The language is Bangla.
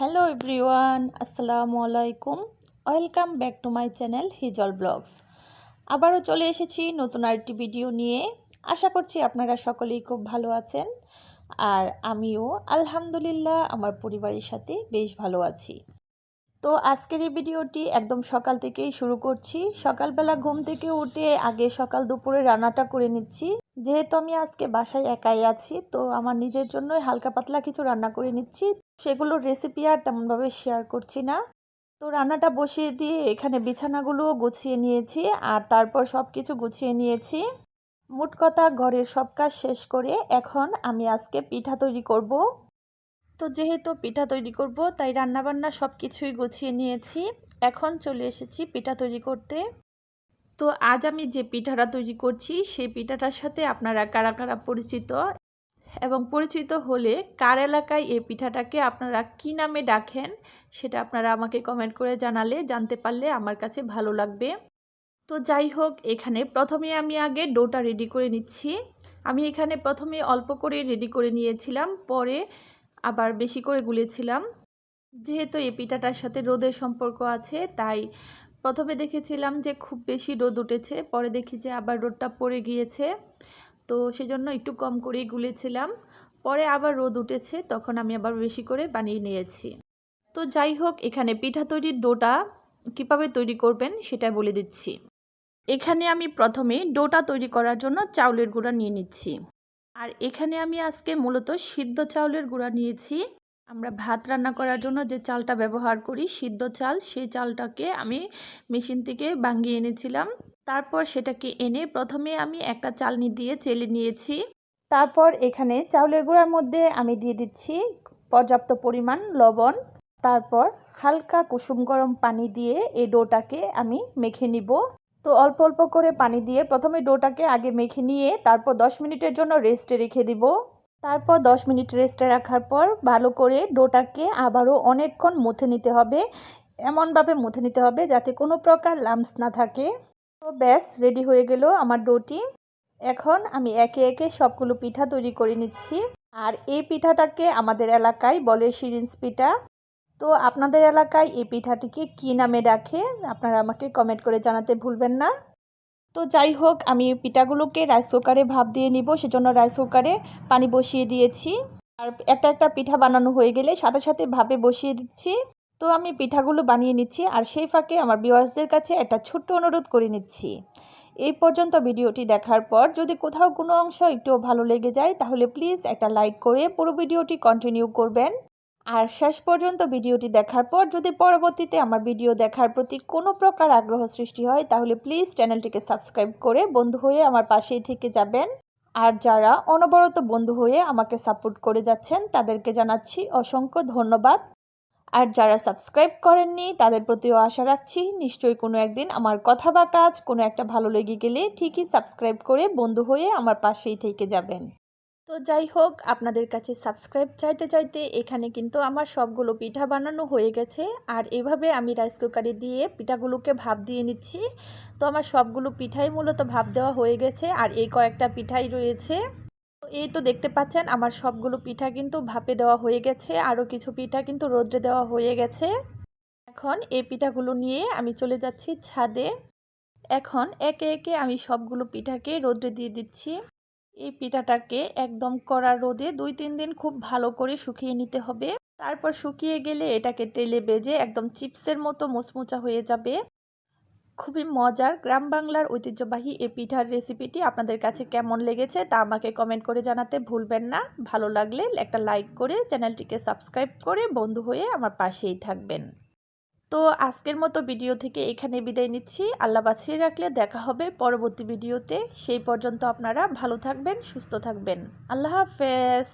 হ্যালো এভরিওয়ান আসসালামু আলাইকুম welcome back to my channel Hijal vlogs আবারও চলে এসেছি নতুন আরেকটি ভিডিও নিয়ে। আশা করছি আপনারা সকলেই খুব ভালো আছেন। আর আমিও, আলহামদুলিল্লাহ, আমার পরিবারের সাথে বেশ ভালো আছি। তো আজকের এই ভিডিওটি একদম সকাল থেকেই শুরু করছি। সকালবেলা ঘুম থেকে উঠে আগে সকাল দুপুরে রান্নাটা করে নিচ্ছি। যেহেতু আমি আজকে বাসায় একাই আছি, তো আমার নিজের জন্যই হালকা পাতলা কিছু রান্না করে নিচ্ছি। সেগুলোর রেসিপি আর তেমনভাবে শেয়ার করছি না। তো রান্নাটা বসিয়ে দিয়ে এখানে বিছানাগুলোও গুছিয়ে নিয়েছি আর তারপর সব কিছু গুছিয়ে নিয়েছি। মোট কথা ঘরের সব কাজ শেষ করে এখন আমি আজকে পিঠা তৈরি করব। তো যেহেতু পিঠা তৈরি করব, তাই রান্নাবান্না সব কিছুই গুছিয়ে নিয়েছি। এখন চলে এসেছি পিঠা তৈরি করতে। তো আজ আমি যে পিঠাটা তৈরি করছি, সেই পিঠাটার সাথে আপনারা কারা কারা পরিচিত? এবং পরিচিত হলে কার এলাকায় এই পিঠাটাকে আপনারা কি নামে ডাকেন, সেটা আপনারা আমাকে কমেন্ট করে জানালে, জানতে পারলে আমার কাছে ভালো লাগবে। তো যাই হোক, এখানে প্রথমে আমি আগে ডোটা রেডি করে নিচ্ছি। আমি এখানে প্রথমে অল্প করে রেডি করে নিয়েছিলাম, পরে আবার বেশি করে গুলেছিলাম। যেহেতু এই পিঠাটার সাথে রোদের সম্পর্ক আছে, তাই প্রথমে দেখেছিলাম যে খুব বেশি রোদ উঠেছে, পরে দেখি যে আবার রোদটা পড়ে গিয়েছে। তো সেজন্য একটু কম করেই গুলেছিলাম। পরে আবার রোদ উঠেছে, তখন আমি আবার বেশি করে বানিয়ে নিয়েছি। তো যাই হোক, এখানে পিঠা তৈরির ডোটা কীভাবে তৈরি করবেন সেটা বলে দিচ্ছি। এখানে আমি প্রথমে ডোটা তৈরি করার জন্য চাউলের গুঁড়া নিয়ে নিচ্ছি। আর এখানে আমি আজকে মূলত সিদ্ধ চাউলের গুঁড়া নিয়েছি। আমরা ভাত রান্না করার জন্য যে চালটা ব্যবহার করি, সিদ্ধ চাল, সেই চালটাকে আমি মেশিন থেকে ভাঙিয়ে এনেছিলাম। তারপর সেটাকে এনে প্রথমে আমি একটা চালনি দিয়ে চেলে নিয়েছি। তারপর এখানে চাউলের গুঁড়ার মধ্যে আমি দিয়ে দিচ্ছি পর্যাপ্ত পরিমাণ লবণ। তারপর হালকা কুসুম গরম পানি দিয়ে এই ডোটাকে আমি মেখে নিব। তো অল্প অল্প করে পানি দিয়ে প্রথমে ডোটাকে আগে মেখে নিয়ে তারপর দশ মিনিটের জন্য রেস্টে রেখে দিব। তারপর দশ মিনিট রেস্টে রাখার পর ভালো করে ডোটাকে আবারও অনেকক্ষণ মুথে নিতে হবে। এমনভাবে মুথে নিতে হবে যাতে কোনো প্রকার লামস না থাকে। তো ব্যাস রেডি হয়ে গেল আমার ডোটি। এখন আমি একে একে সবগুলো পিঠা তৈরি করে নিচ্ছি। আর এই পিঠাটাকে আমাদের এলাকায় বলে সিরিঞ্জ পিঠা। তো আপনাদের এলাকায় এই পিঠাটিকে কী নামে ডাকে, আপনারা আমাকে কমেন্ট করে জানাতে ভুলবেন না। তো যাই হোক, আমি পিঠাগুলোকে রাইস কুকারে ভাপ দিয়ে নিব, সেজন্য রাইস কুকারে পানি বসিয়ে দিয়েছি। আর একটা একটা পিঠা বানানো হয়ে গেলে সাথে সাথে ভাপে বসিয়ে দিচ্ছি। তো আমি পিঠাগুলো বানিয়ে নিচ্ছি, আর সেই ফাঁকে আমার বিওয়ার্সদের কাছে একটা ছোট্ট অনুরোধ করে নিচ্ছি। এই পর্যন্ত ভিডিওটি দেখার পর যদি কোথাও কোনো অংশ একটু ভালো লেগে যায়, তাহলে প্লিজ একটা লাইক করে পুরো ভিডিওটি কন্টিনিউ করবেন। আর শেষ পর্যন্ত ভিডিওটি দেখার পর যদি পরবর্তীতে আমার ভিডিও দেখার প্রতি কোনো প্রকার আগ্রহ সৃষ্টি হয়, তাহলে প্লিজ চ্যানেলটিকে সাবস্ক্রাইব করে বন্ধু হয়ে আমার পাশেই থেকে যাবেন। আর যারা অনবরত বন্ধু হয়ে আমাকে সাপোর্ট করে যাচ্ছেন, তাদেরকে জানাচ্ছি অসংখ্য ধন্যবাদ। আর যারা সাবস্ক্রাইব করেননি, তাদের প্রতিও আশা রাখছি নিশ্চয়ই কোনো একদিন আমার কথা বা কাজ কোনো একটা ভালো লেগে গেলে ঠিকই সাবস্ক্রাইব করে বন্ধু হয়ে আমার পাশেই থেকে যাবেন। তো যাই হোক, আপনাদের কাছে সাবস্ক্রাইব চাইতে চাইতে এখানে কিন্তু আমার সবগুলো পিঠা বানানো হয়ে গেছে। আর এভাবে আমি রাইস কুকারে দিয়ে পিঠাগুলোকে ভাপ দিয়ে নিচ্ছি। তো আমার সবগুলো পিঠাই মূলত ভাপ দেওয়া হয়ে গেছে আর এই কয়েকটা পিঠাই রয়েছে। এই তো দেখতে পাচ্ছেন, আমার সবগুলো পিঠা কিন্তু ভাপে দেওয়া হয়ে গেছে। আরও কিছু পিঠা কিন্তু রোদ্রে দেওয়া হয়ে গেছে। এখন এই পিঠাগুলো নিয়ে আমি চলে যাচ্ছি ছাদে। এখন একে একে আমি সবগুলো পিঠাকে রোদ্রে দিয়ে দিচ্ছি। এই পিঠাটাকে একদম কড়া রোদে দুই, তিন দিন খুব ভালো করে শুকিয়ে নিতে হবে। তারপর শুকিয়ে গেলে এটাকে তেলে বেজে একদম চিপসের মতো মোচমোচা হয়ে যাবে। খুবই মজার গ্রাম বাংলার ঐতিহ্যবাহী এই পিঠার রেসিপিটি আপনাদের কাছে কেমন লেগেছে তা আমাকে কমেন্ট করে জানাতে ভুলবেন না। ভালো লাগলে একটা লাইক করে চ্যানেলটিকে সাবস্ক্রাইব করে বন্ধু হয়ে আমার পাশেই থাকবেন। তো আজকের মতো ভিডিও থেকে এখানে বিদায় নিচ্ছি। আল্লাহ বাঁচিয়ে রাখলে দেখা হবে পরবর্তী ভিডিওতে। সেই পর্যন্ত আপনারা ভালো থাকবেন, সুস্থ থাকবেন। আল্লাহ হাফেজ।